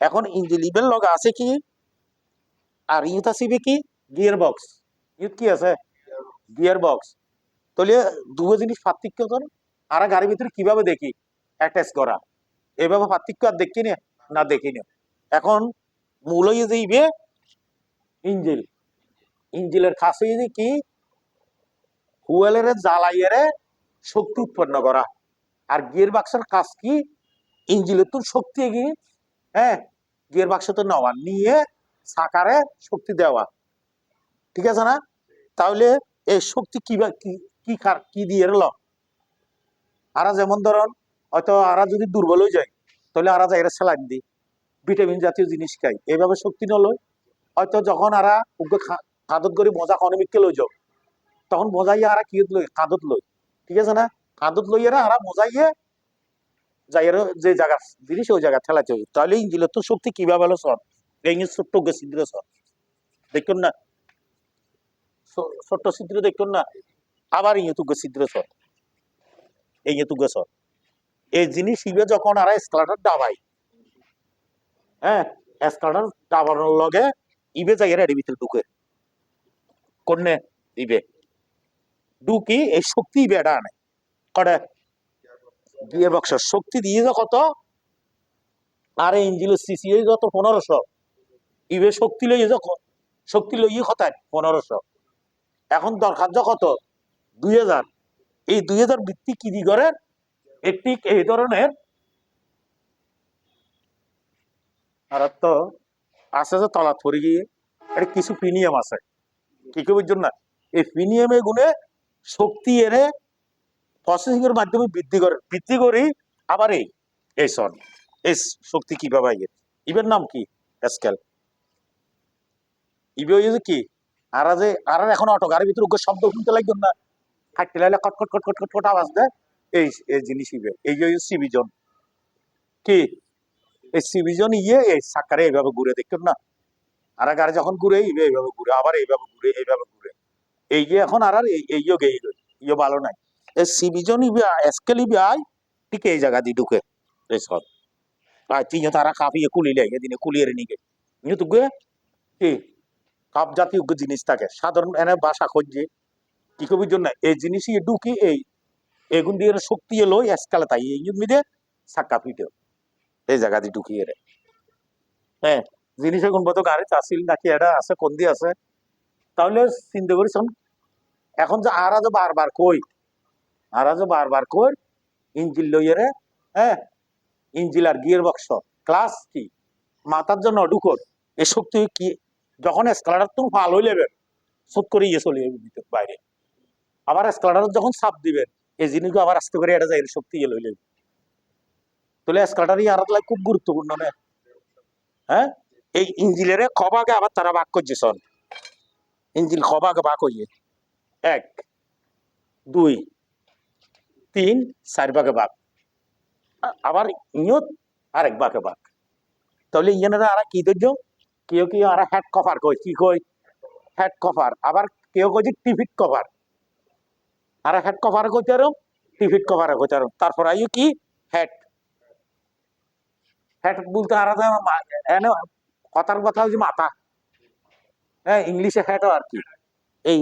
এখন ইভের লগে আছে কি? আর ইউথ আসিবে কি? গিয়ার বক্স ইউথ কি আছে? গিয়ার বক্স তাহলে দুটো জিনিস পার্থক্য করে। আর গাড়ির ভিতরে কীভাবে দেখি? অ্যাটাচ করা। এভাবে পার্থক্য আর দেখি না? না দেখি না। এখন মূল হয়ে যাইবে ইঞ্জিল। ইঞ্জিলের খাস হয়ে যে কি? হুয়েলের জ্বালাইয়ের শক্তি উৎপন্ন করা। আর গিয়ার বাক্সের কাজ কি? ইঞ্জিলের তো শক্তি কি? হ্যাঁ গিয়ার বাক্স তো নেওয়া। নিয়ে সাকারে শক্তি দেওয়া। ঠিক আছে না? তাহলে এই শক্তি কি কি কার- কি দিয়ে এলো? আরা যেমন ধরুন, হয়তো আরা যদি দুর্বল হয়ে যায়, তাহলে আরা যাই স্যালাইন দিই। ভিটামিন জাতীয় জিনিস খাই। এইভাবে শক্তি নলয় হয়তো যখন আরা উগ্র কাঁদত করে মজা অনিমিককে লই যাও, তখন মজাইয়া আরা কি লই? কাঁদত লই। ঠিক আছে না? কাঁদত লইয়ারা আরা মজাইয়ে যাইয়ের যে জায়গা ওই জায়গা ঠেলাতে হবে। তাহলে তো শক্তি কীভাবে হলো সর ছোট্ট সর দেখুন না। ছোট্ট দেখুন না। আবার সর এই সর এই জিনিস ইবে যখন আর স্কালাটার ডাবাই হ্যাঁ? স্কালাটার ডাবানোর লগে ইবে যাই এর ভিতরে ঢুকে। কোনে ইবে। ঢুকি এই শক্তি ইবে এটা আনে। গিয়ার বক্সের শক্তি দিয়ে কত? আর ইঞ্জিলের সিসি যত পনেরোশো। ইবে শক্তি লইয়ে যা ক- শক্তি লইয়ে কতায় পনেরোশো। এখন দরকার কত? দুই হাজার। এই দুই হাজার বৃত্তি কি দি করে? একটি এই ধরনের আর তো আছে যে তলা থরি গিয়ে। এটা কিছু প্রিমিয়াম আছে। কি কি বুঝছেন না এই প্রিমিয়ামে গুণে শক্তি এনে প্রসেসিং এর মাধ্যমে বৃদ্ধি করে, বৃদ্ধি করি আবার এই এই সন, এই শক্তি কীভাবে আইয়ে ইবের নাম কি? স্কেল ইবে হইছে কি? আর যে, আর এখন অটো, গাড়ির ভিতরে উগ্র শব্দ শুনতে লাগবে না। হাঁটতে লাগলে কট কট কট কট কট কট আওয়াজ দেয়। এই এই জিনিস ইবে, এই যে সিবিজন কি? এই সিবিজন ইয়ে এই সাকারে এইভাবে ঘুরে দেখুন না? আর গাড়ি যখন ঘুরে এইভাবে ঘুরে, আবার এইভাবে ঘুরে এইভাবে ঘুরে। এই যে এখন আর আর এই ইয়ে গেই ইয়ে ভালো নাই। এই সিবিজন ইবে স্কেল ইবে আয় ঠিক এই জায়গা দিয়ে ঢুকে। এই সব আর তিন তারা কুলিলে এদিনে কুলিয়ে নিগে। নিয়ে তো কি? কাপ জাতীয় জিনিস থাকে। সাধারণ এনে বাসা খুঁজছে কি কবির জন্য? এই জিনিসই ঢুকি, এই। এগুন দিয়ে শক্তি এলো স্কালে তাই এই মিদে সাক্কা পিটে এই জায়গা দিয়ে ঢুকিয়ে রে হ্যাঁ জিনিস এখন কত গাড়িতে আসিল নাকি এটা আছে, কোন দিয়ে আছে? তাহলে চিন্তা করিস এখন যে আর যে বারবার কই আর যে বারবার কই ইঞ্জিল লইয়ে রে হ্যাঁ? ইঞ্জিল আর গিয়ার বক্স ক্লাস কি? মাথার জন্য ঢুকর এই শক্তি কি? যখন স্কালার তুমি ফাল হয়ে নেবে সুত করে ইয়ে চলে যাবে বাইরে। আবার স্কালার যখন চাপ দিবেন এই জিনিসগুলো আবার আস্তে করে এটা যায় শক্তি ইয়ে লইলে তাহলে স্কালারই আর লাগে খুব গুরুত্বপূর্ণ না। হ্যাঁ? এই ইঞ্জিলের খবাকে আবার তারা বাক করছে সন ইঞ্জিল খবাকে বাক হইয়ে। এক, দুই তিন চার বাক আ- আবার ইয়ত আর এক বাকে বাক তাহলে ইয়েনারা আর কি ধৈর্য? কেউ কেউ আর হ্যাড কভার কই কি কই হেড কভার আবার কেউ কইছে টিফিট কভার আর হেড কভার কইতে আরও? টিফিট কভার কইতে আরও। তারপর আইও কি? হেড হেড বলতে আর এনে কথার কথা হচ্ছে মাথা। হ্যাঁ ইংলিশে হেড আর কি। এই,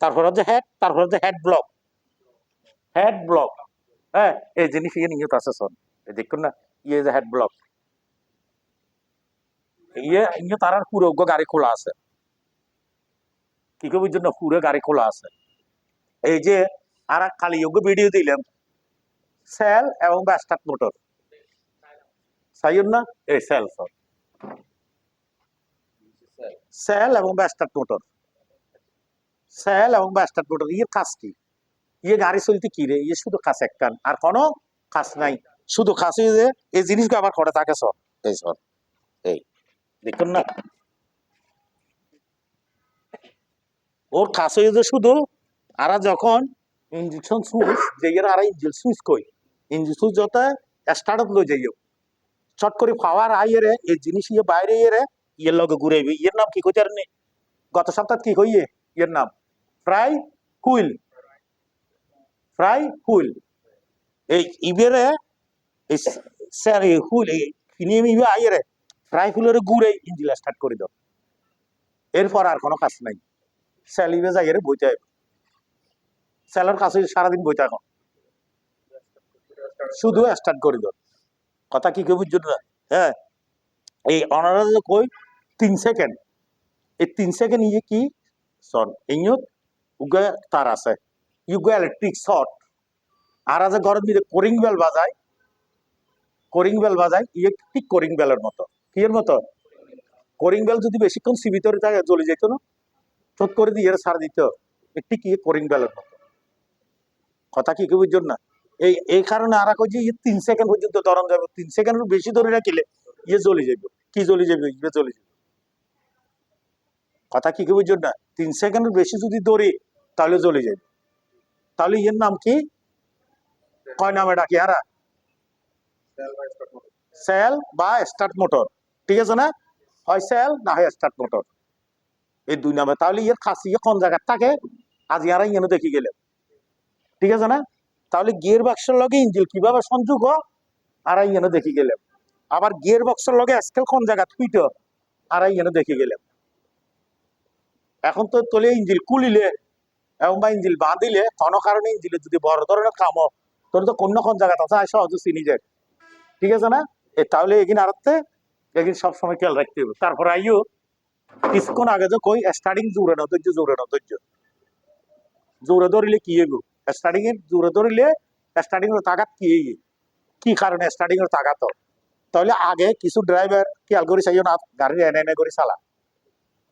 তারপর হচ্ছে হেড তারপর হচ্ছে হেড ব্লক হেড ব্লক হ্যাঁ এই জিনিস ইয়ে নিয়ে আছে, শোন। দেখুন না ইয়ে যে হেড ব্লক ইয়ে ইয়ে তার আর গাড়ি খোলা আছে। কি কবির জন্য পুরো গাড়ি খোলা আছে? এই যে, আর এক খালি যোগ্য ভিডিও দিলাম। সেল এবং ব্যাস্টার্ট মোটর সাইন না? এই সেল সব সেল এবং ব্যাস্টার্ট মোটর সেল এবং ব্যাস্টার্ট মোটর ইয়ে কাজ কি? ইয়ে গাড়ি চলতে কি রে? ইয়ে শুধু কাজ একটান আর কোনো কাজ নাই। শুধু কাজ যে, এই জিনিসগুলো আবার থাকে সব। এই সব এই, দেখুন না। ওর কাজ যে শুধু, আরা যখন ইঞ্জেকশন সুইচ যে আরা সুইচ কই? ইঞ্জিন সুইচ যত স্টার্ট লই যাইও। চট করে পাওয়ার আইয়ে এই জিনিস ইয়ে বাইরে ইয়ে ইয়ের লগে ঘুরে ইয়ের নাম কি কইতে আর গত সপ্তাহ কি কইয়ে? ইয়ের নাম। প্রায় হুইল। Fry wheel. এই ইবেরে, এই স্যার এই হুইল, এই ইবে আইয়ে ফ্রাই ফুলের গুড়ে ইঞ্জিল স্টার্ট করে দাও। এরপর আর কোনো কাজ নাই। স্যালিবে যাই এর বইতে হবে স্যালার কাছে সারাদিন বইতে এখন শুধু স্টার্ট করে দাও। কথা কি কেউ বুঝছ না? হ্যাঁ। এই অনারাজ কই, তিন সেকেন্ড এই তিন সেকেন্ড ইয়ে কি? সন ইয়ত উগে তার আছে। ইউগে ইলেকট্রিক শর্ট। আর আছে ঘরের মধ্যে কোরিং বেল বাজায়। কোরিং বেল বাজায় ইয়ে ঠিক কোরিং বেলের মতো। কি এর মতো? কোরিং বেল যদি বেশিক্ষণ সি ভিতরে থাকে, জ্বলে যেত না। চোট করে দিয়ে এর সার দিত। একটি কি কোরিং বেলের মতো। কথা কি কেউ বুঝছেন না? এই এই কারণে আর যে ইয়ে তিন সেকেন্ড পর্যন্ত ধরন যাবে। তিন সেকেন্ডের বেশি ধরে রাখিলে ইয়ে জ্বলে যাবে। কি জ্বলে যাবে? ইয়ে জ্বলে যাবে। কথা কি কেউ বুঝছেন না? তিন সেকেন্ডের বেশি যদি দৌড়ি তাহলে জ্বলে যাবে। তাহলে ইয়ের নাম কি? কয় নামে ডাকি হারা সেল বা স্টার্ট মোটর। ঠিক আছে না? হয় সেল না হয় স্টার্ট মোটর। এই দুই নামে। তাহলে ইয়ের খাসি ইয়ে কোন জায়গায় থাকে? আজ ইয়ারা ইয়েন দেখি গেলে। ঠিক আছে না? তাহলে গিয়ার বক্সের লগে ইঞ্জিল কীভাবে সংযোগ হয়? আর ইয়েন দেখি গেলাম আবার গিয়ার বক্সের লগে স্কেল কোন জায়গা থুইট আর ইয়েন দেখি গেলাম এখন তো তোলে ইঞ্জিল কুলিলে বা ইঞ্জিল বাঁধিলে কোনো কারণে ইঞ্জিলে যদি বড় ধরনের কাম তোর তো কোন কোন জায়গা আছে আর সহজে চিনি যায় ঠিক আছে না? তাহলে এগিন আরতে এগিন সবসময় খেয়াল রাখতে হবে তারপর আইও কিছুক্ষণ আগে যে কই স্টার্টিং জোরে না ধৈর্য, জোরে না ধৈর্য। জোরে ধরিলে কি এগো স্টার্টিং এর জোরে ধরিলে স্টার্টিং এর তাগাত কি এই কি কারণে স্টার্টিং এর হয়? তাহলে আগে কিছু ড্রাইভার খেয়াল করে চাইও না গাড়ি এনে এনে করে চালা।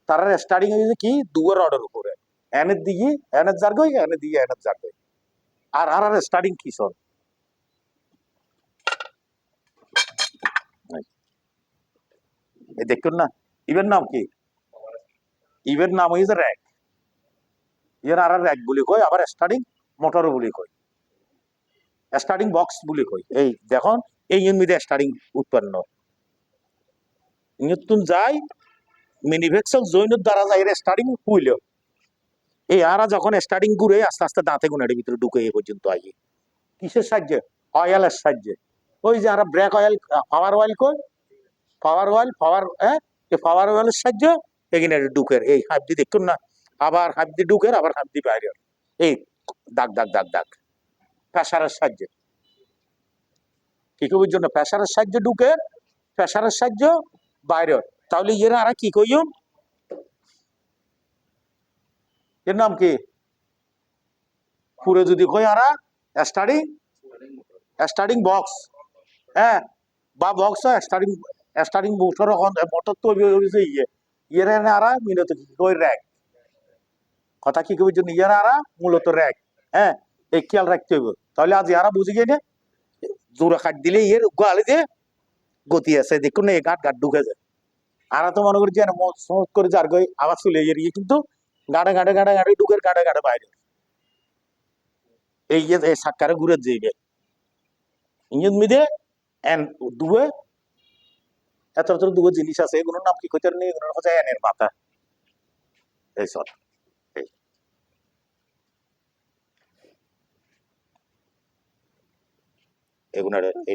তারা স্টার্টিং হয়েছে কি? দুয়ার অর্ডার উপরে। যার গই এনের দিকে এনের যার গই। আর আর আর স্টার্টিং কি সব এই দেখুন না ইভেন নাম কি? ইভেন নাম হয়েছে র্যাক এর আর র্যাক বলি কই আবার স্টার্টিং মোটর বলি কই স্টার্টিং বক্স বলি কই এই দেখুন, এই ইউনিটে স্টার্টিং উৎপন্ন। নতুন যাই মিনিভেক্সল জৈনের দ্বারা যাই স্টার্টিং হইল এই আরা যখন স্টার্টিং ঘুরে আস্তে আস্তে দাঁতে গুণাটির ভিতরে ঢুকে এ পর্যন্ত আই কিসের সাহায্যে? অয়েলের সাহায্যে। ওই যে আমরা ব্রেক অয়েল পাওয়ার অয়েল কই? পাওয়ার অয়েল পাওয়ার হ্যাঁ? পাওয়ার অয়েলের সাহায্যে এখানে ঢুকের এই হাত দিয়ে দেখুন না, আবার হাত দিয়ে ঢুকের আবার হাত দিয়ে বাইরে। এই দাগ দাগ দাগ দাগ। প্রেশারের সাহায্যে। কি কবির জন্য প্রেশারের সাহায্যে ঢুকের প্রেশারের সাহায্যে বাইরে। তাহলে এরা আর কি কইম এর নাম কি? পুরো যদি কই আরা স্টার্টিং স্টার্টিং বক্স হ্যাঁ বা box starting starting motor motor তো হয়েছে ইয়ে। ইয়ের আরা মিলত কি কই? র্যাক কথা কি কবির জন্য? ইয়ারা আরা মূলত র্যাক হ্যাঁ এই খেয়াল রাখতে হইব। তাহলে আজ ইয়ারা বুঝে গিয়ে জোরে কাট দিলে ইয়ের গোয়ালে দিয়ে গতি আছে, দেখুন এই গাট গাট ঢুকে যায়। আর তো মনে করি যে সমত করে যার গই আবার চলে ইয়ে কিন্তু গাড়ে গাড়ে গাড়ে গাড়ে ঢুকের গাড়ে গাড়ে বাইরে। এই যে, এই সাক্কারে ঘুরে যাইবে। ইঞ্জিন মিদে, এন দুয়ে এত এত দুয়ে জিনিস আছে এগুলোর নাম কি কইতে নেই হচ্ছে এনের মাথা এই সব এই।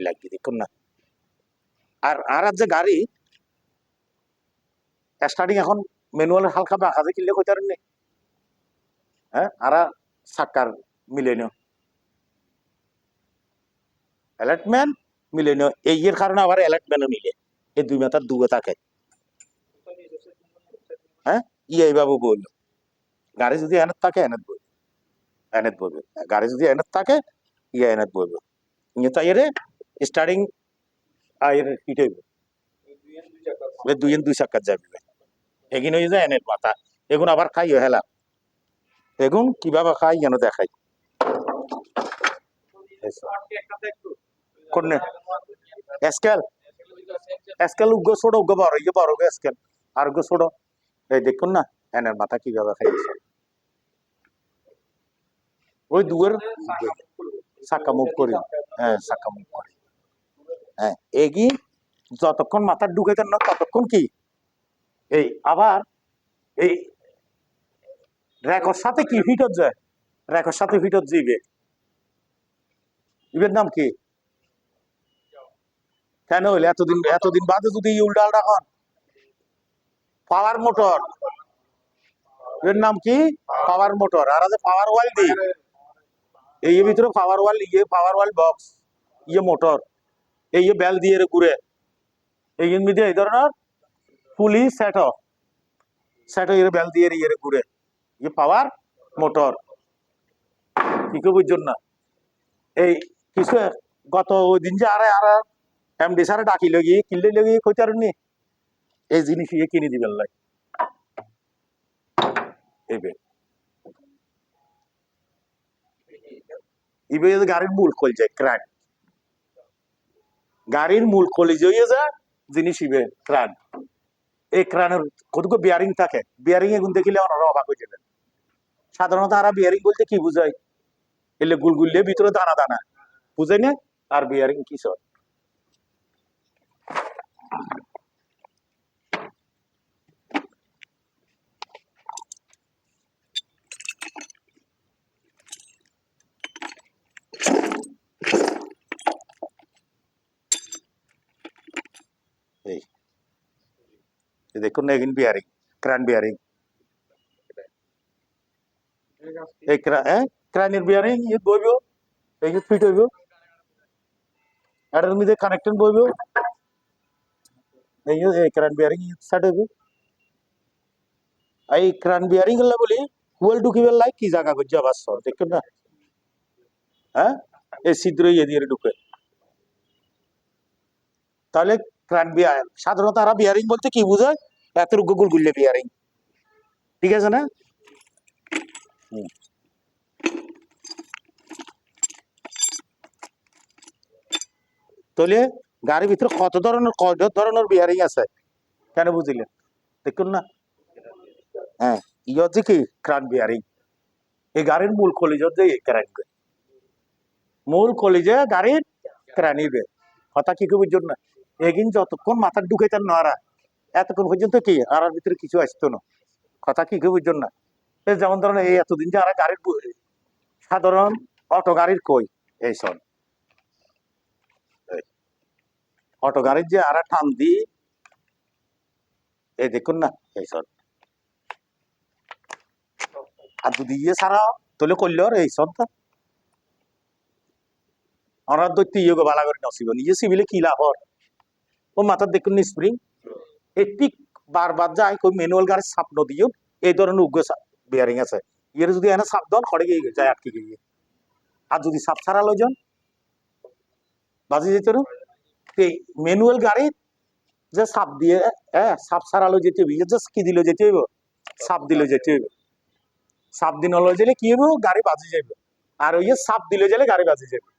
লাগিয়ে দেখুন না আর আর আর যে গাড়ি, স্টার্টিং এখন ম্যানুয়ালের হালকা বাঁকা যে কিনলে কইতে নেই হ্যাঁ? আর সাক্কার মিলে নিও অ্যালার্টম্যান মিলে নিও এই এর কারণে আবার অ্যালার্টম্যানও মিলে এই দুই মাথার দুয়ে থাকে হ্যাঁ? ইয়ে বাবু বলল। গাড়ি যদি এনত থাকে এনত বলবে। এনত বলবে। গাড়ি যদি এনত থাকে ইয়ে এনত বলবে। ইয়ে তাই এর স্টার্টিং আয়ের হিট হইব। দুই দুই চাক্কার যাবে এগিন হয়ে যায়, এনের মাথা। এগুন আবার খাই হেলা। এগুন কীভাবে খাই যেন দেখাই। কোনে স্কেল স্কেল উগ্র ছোট উগ্র বড় ইয়ে আর উগ্র এই দেখুন না, এনের মাথা কীভাবে খাইছে ওই দুয়ের চাক্কা মুভ করি। হ্যাঁ চাক্কা মুভ করি। হ্যাঁ এগি যতক্ষণ মাথা ঢুকাইতেন না, ততক্ষণ কি? এই আবার এই র্যাকর সাথে কি ফিটত যায়? র্যাকর সাথে ফিটত যাইবে ইবের নাম কি? কেন হইলে? এতদিন এতদিন বাদে যদি উল্টা হন। Power motor. এর নাম কি? পাওয়ার মোটর। আর আছে পাওয়ার ওয়াল দি। এই ভিতরে পাওয়ার ওয়াল ইয়ে পাওয়ার ওয়াল বক্স ইয়ে মোটর। এই বেল দিয়ে এরে ঘুরে। এই মধ্যে এই ধরনের পুলি সেট সেট এর বেল দিয়ে ইয়ে ঘুরে। ইয়ে পাওয়ার মোটর কি কেউ বুঝছেন না? এই কিছু গত ওই দিন যে আরে আর এমডি স্যারে ডাকি লগি, কিনলে লগি কইতে পারেননি এই জিনিস ইয়ে কিনে দিবেন লাই। এইবে ইবে যে গাড়ির মূল খোল যায় ক্র্যান গাড়ির মূল খোলে জইয়ে যা জিনিস ইবে ক্রান এই ক্রানের কতগুলো বিয়ারিং থাকে। বিয়ারিং এগুন দেখিলে ওনারা অবাক হয়ে যাবেন। সাধারণত আর বিয়ারিং বলতে কি বুঝায়? এলে গুলগুলিয়ে ভিতরে দানা দানা। বুঝাই না আর বিয়ারিং কি সব? এই দেখুন না এগিন বিয়ারিং ক্রান বিয়ারিং এই ক্রা হ্যাঁ ক্রানের বিয়ারিং ইয়ে বইব এই যে ফিট হইব এটার মধ্যে কানেকশন বইব এই যে এই ক্রান বিয়ারিং সেট হইব এই ক্রান বিয়ারিংগুলা বলি হুয়েল ঢুকিবে লাই কি জায়গা করছে আবার সব দেখুন না হ্যাঁ এই ছিদ্র ইয়ে দিয়ে ঢুকে তাহলে ক্রান বিয়ার সাধারণত তারা বিয়ারিং বলতে কি বোঝায়? এত গুগল গুললে বিয়ারিং ঠিক আছে না। তাহলে গাড়ির ভিতরে কত ধরনের কত ধরনের বিয়ারিং আছে? কেন বুঝিলেন দেখুন না। হ্যাঁ ইয়ে হচ্ছে কি? ক্রান বিয়ারিং এই গাড়ির মূল কলিজ এই ক্রান মূল কলিজে গাড়ির ক্রানিবে কথা কি খুব বুঝছেন না? এগিন যতক্ষণ মাথার ঢুকাইতেন না আরা এতক্ষণ পর্যন্ত কি? আরার ভিতরে কিছু আসতো না। কথা কি কেউ বুঝছেন না? যেমন ধরেন এই এতদিন যে আরা গাড়ির সাধারণ অটো গাড়ির কই? এই এই, অটো গাড়ির যে আরা টান দি এই দেখুন না এই শোন। আর যদি ইয়ে ছাড়া তোলে করলে এই শোন তো। অনার দৈত্য ইয়ে বালা করে নসিব নিজে সিভিলে কি লাভ হর? ও মাথার দেখুন স্প্রিং এটি বারবার যায়, কই ম্যানুয়াল গাড়ির সাপ নদীও এই ধরনের উগ্র বিয়ারিং আছে। ইয়ের যদি এনে সাপ দন, খড়ে গিয়ে যায়, আটকে গিয়ে আর যদি সাপ ছাড়া লজন বাজি যেত এই ম্যানুয়াল গাড়ির যে সাপ দিয়ে হ্যাঁ সাপ ছাড়ালো যেতে হইব জাস্ট কি দিল যেতে হইব সাপ দিল যেতে হইব। সাপ দিন হলো গেলে কি হইব? গাড়ি বাজি যাইব। আর ওই যে সাপ দিলে গেলে গাড়ি বাজি যাবে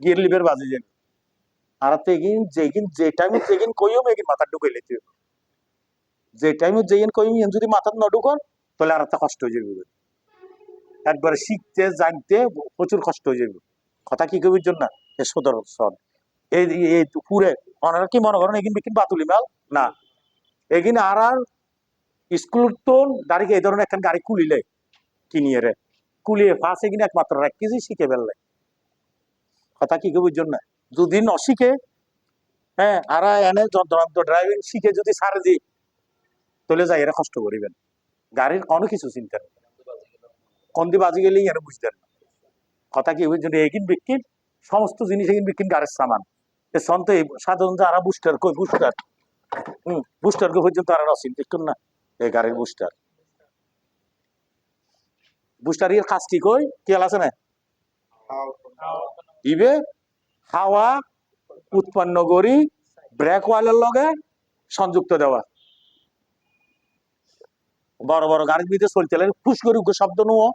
গিয়ার লিভার বাজি যাবে আর তেগিন যেগিন যে টাইমে যেগিন কইও এগিন মাথা ঢুকাই লেতে। যে টাইমে যেগিন কইম ইন যদি মাথা ন ঢুকন, তাহলে আর কষ্ট হয়ে যাবে একবার শিখতে, জানতে প্রচুর কষ্ট হয়ে যাবে কথা কি কবির জন্য? সদর সন এই এই পুরে ওনারা কি মনে করেন, এগিন বিকিন বাতুলি মাল? না। এগিন আর আর স্কুল তো দাঁড়িয়ে এই ধরনের একখান গাড়ি কুলিলে, কিনিয়ে রে। কুলিয়ে ফাঁসে কিনে একমাত্র এক কেজি শিখে ফেললে কথা কি কবির জন্য? যদি ন শিখে হ্যাঁ আর এনে ড্রাইভিং শিখে যদি ছাড়ে দিই তাহলে যাই এরা কষ্ট করিবেন। গাড়ির কোনো কিছু চিন্তা নেই। কন্দি বাজি গেলেই এরা বুঝতেন না কথা কি ওই জন্য এগিন বিকিন সমস্ত জিনিস এগিন বিকিন গাড়ির সামান। এ সন্ত বুস্টার কই বুস্টার হুম বুস্টার কে পর্যন্ত আরা রসিন দেখুন না এই গাড়ির বুস্টার বুস্টার কাজ কি কই? কি আছে না? ইবে? হাওয়া, উৎপন্ন করি ব্রেক ওয়ালের লগে সংযুক্ত দেওয়া। বড় বড় গাড়ির ভিতরে চলতে লাগে ফুস করে শব্দ নুও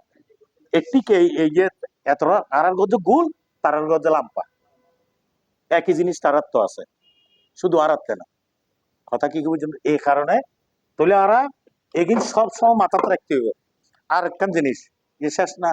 একটিকে এই- যে এত আর গজ্জে গুল তার গজ্জে লাম্পা। একই জিনিস তারার তো আছে। শুধু আরাতে না। কথা কি বুঝছেন এই কারণে তাহলে আরা এগিন সব সময় মাথাতে রাখতে হইব। আর একটা জিনিস, যে শেষ না